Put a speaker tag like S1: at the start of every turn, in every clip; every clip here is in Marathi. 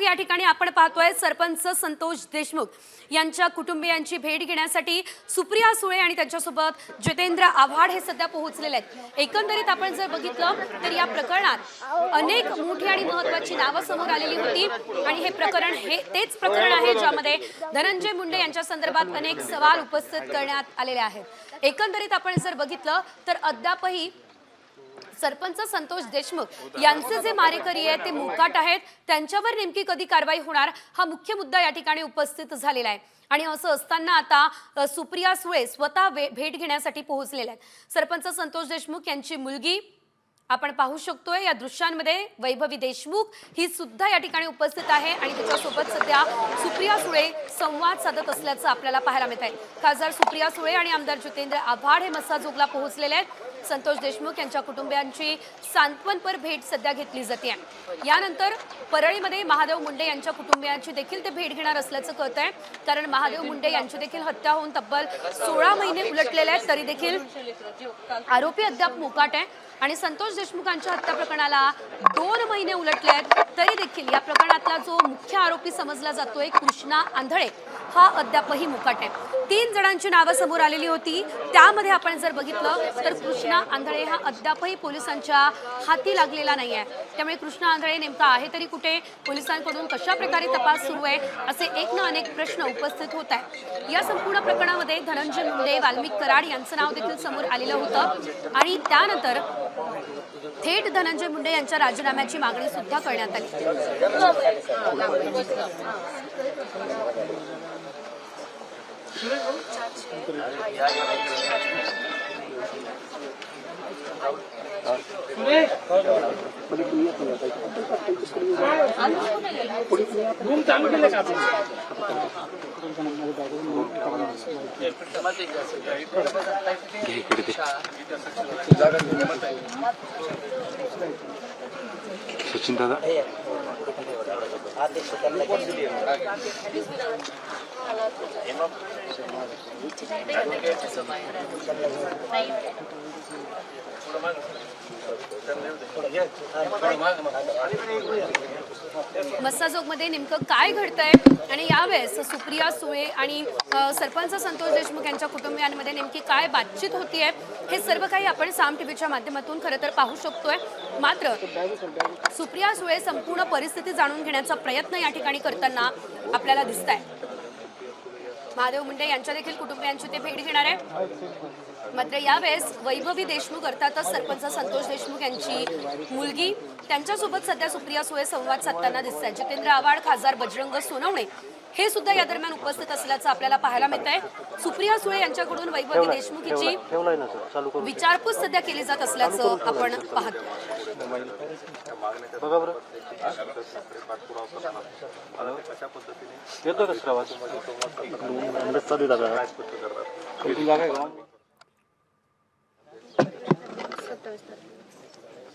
S1: देशमुख या ठिकाणी आपण पाहतोय सरपंच संतोष देशमुख यांच्या कुटुंबियांची भेट घेण्यासाठी सुप्रिया सुळे आणि त्यांच्यासोबत जितेंद्र आव्हाड हे सध्या पोहोचलेले आहेत. एकंदरीत आपण जर बघितलं तर या प्रकरणात अनेक मोठी आणि महत्वाची नावं समोर आलेली होती. आणि हे प्रकरण हे तेच प्रकरण आहे ज्यामध्ये धनंजय मुंडे यांच्या संदर्भात अनेक सवाल उपस्थित करण्यात आलेले आहेत. एकंदरीत आपण जर बघितलं तर अद्यापही सरपंच संतोष देशमुख यांचे जे मारेकरी आहेत ते मुकाट आहेत. त्यांच्यावर नेमकी कधी कारवाई होणार हा मुख्य मुद्दा या ठिकाणी उपस्थित झालेला आहे. आणि असं असताना आता सुप्रिया सुळे स्वतः भेट घेण्यासाठी पोहोचलेल्या आहेत. सरपंच संतोष देशमुख यांची मुलगी आपण पाहू शकतोय या दृश्यांमध्ये वैभवी देशमुख ही सुद्धा या ठिकाणी उपस्थित आहे आणि त्याच्यासोबत सध्या सुप्रिया सुळे संवाद साधत असल्याचं आपल्याला पाहायला मिळत आहे. खासदार सुप्रिया सुळे आणि आमदार जितेंद्र आव्हाड हे मस्साजोगला पोहोचलेले आहेत. संतोष देशमुख यांच्या कुटुंबियांची सांत्वनपर भेट सध्या घेतली जाते यानंतर परळीमध्ये महादेव मुंडे यांच्या कुटुंबियांची देखील ते भेट घेणार असल्याचं कळत आहे. कारण महादेव मुंडे यांची देखील हत्या होऊन तब्बल सोळा महिने उलटलेले आहेत तरी देखील आरोपी अद्याप मोकाट आहे. आणि संतोष देशमुखांच्या हत्या प्रकरणाला दोन महिने उलटले आहेत. तरी देखील या प्रकरणातला जो मुख्य आरोपी समजला जातोय कृष्णा आंधळे हा अद्यापही मुकाट आहे. तीन जणांची नावं समोर आलेली होती. त्यामध्ये आपण जर बघितलं तर कृष्णा आंधळे हा अद्यापही पोलिसांच्या हाती लागलेला नाही आहे. त्यामुळे कृष्णा आंधळे नेमका आहे तरी कुठे? पोलिसांकडून कशा प्रकारे तपास सुरू आहे? असे एक ना अनेक प्रश्न उपस्थित होत आहे या संपूर्ण प्रकरणामध्ये धनंजय मुंडे वाल्मिक कराड यांचं नाव देखील समोर आलेलं होतं. आणि त्यानंतर थेट धनंजय मुंडे यांच्या राजीनाम्याची मागणी सुद्धा करण्यात आली.
S2: रूम चालू केले का आपण
S3: सचिन दादा
S1: मस्साजोगमध्ये नेमकं काय घडतंय? आणि यावेळेस सुप्रिया सुळे आणि सरपंच संतोष देशमुख यांच्या कुटुंबियांमध्ये नेमकी काय बातचीत होतीये? हे सर्व काही आपण साम टीव्हीच्या माध्यमातून खरं तर पाहू शकतोय. मात्र सुप्रिया सुळे संपूर्ण परिस्थिती जाणून घेण्याचा प्रयत्न या ठिकाणी करताना आपल्याला दिसत आहे महादेव मुंडे यांच्या देखील कुटुंबियांची ते भेट घेणार आहे. मात्र यावेळेस वैभवी देशमुख अर्थातच सरपंच संतोष देशमुख यांची मुलगी त्यांच्यासोबत सध्या सुप्रिया सुळे संवाद साधताना दिसत आहे जितेंद्र आव्हाड खासदार बजरंग सोनवणे हे सुद्धा या दरम्यान उपस्थित असल्याचं आपल्याला पाहायला मिळत आहे सुप्रिया सुळे यांच्याकडून वैभवी देशमुख हिची
S3: ठेवलाय. ना सर चालू करून.
S1: विचारपूस सध्या केली जात असल्याचं आपण पाहतो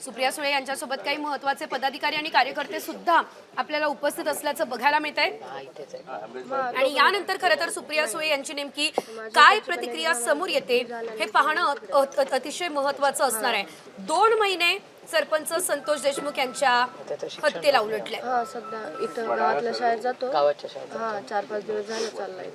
S1: सुप्रिया सुळे यांच्यासोबत काही महत्त्वाचे पदाधिकारी आणि कार्यकर्ते सुद्धा आपल्याला उपस्थित असल्याचं बघायला मिळत आहे आणि यानंतर खरं तर सुप्रिया सुळे यांची नेमकी काय प्रतिक्रिया समोर येते हे पाहणं अत- अत- अत- अतिशय महत्वाचं असणार आहे. दोन महिने सरपंच संतोष देशमुख यांच्या हत्येला उलटले
S4: हा सध्या इथं गावातल्या शाळेत जातो. गावाच्या शाळेत हा चार पाच दिवस झाले चाललाय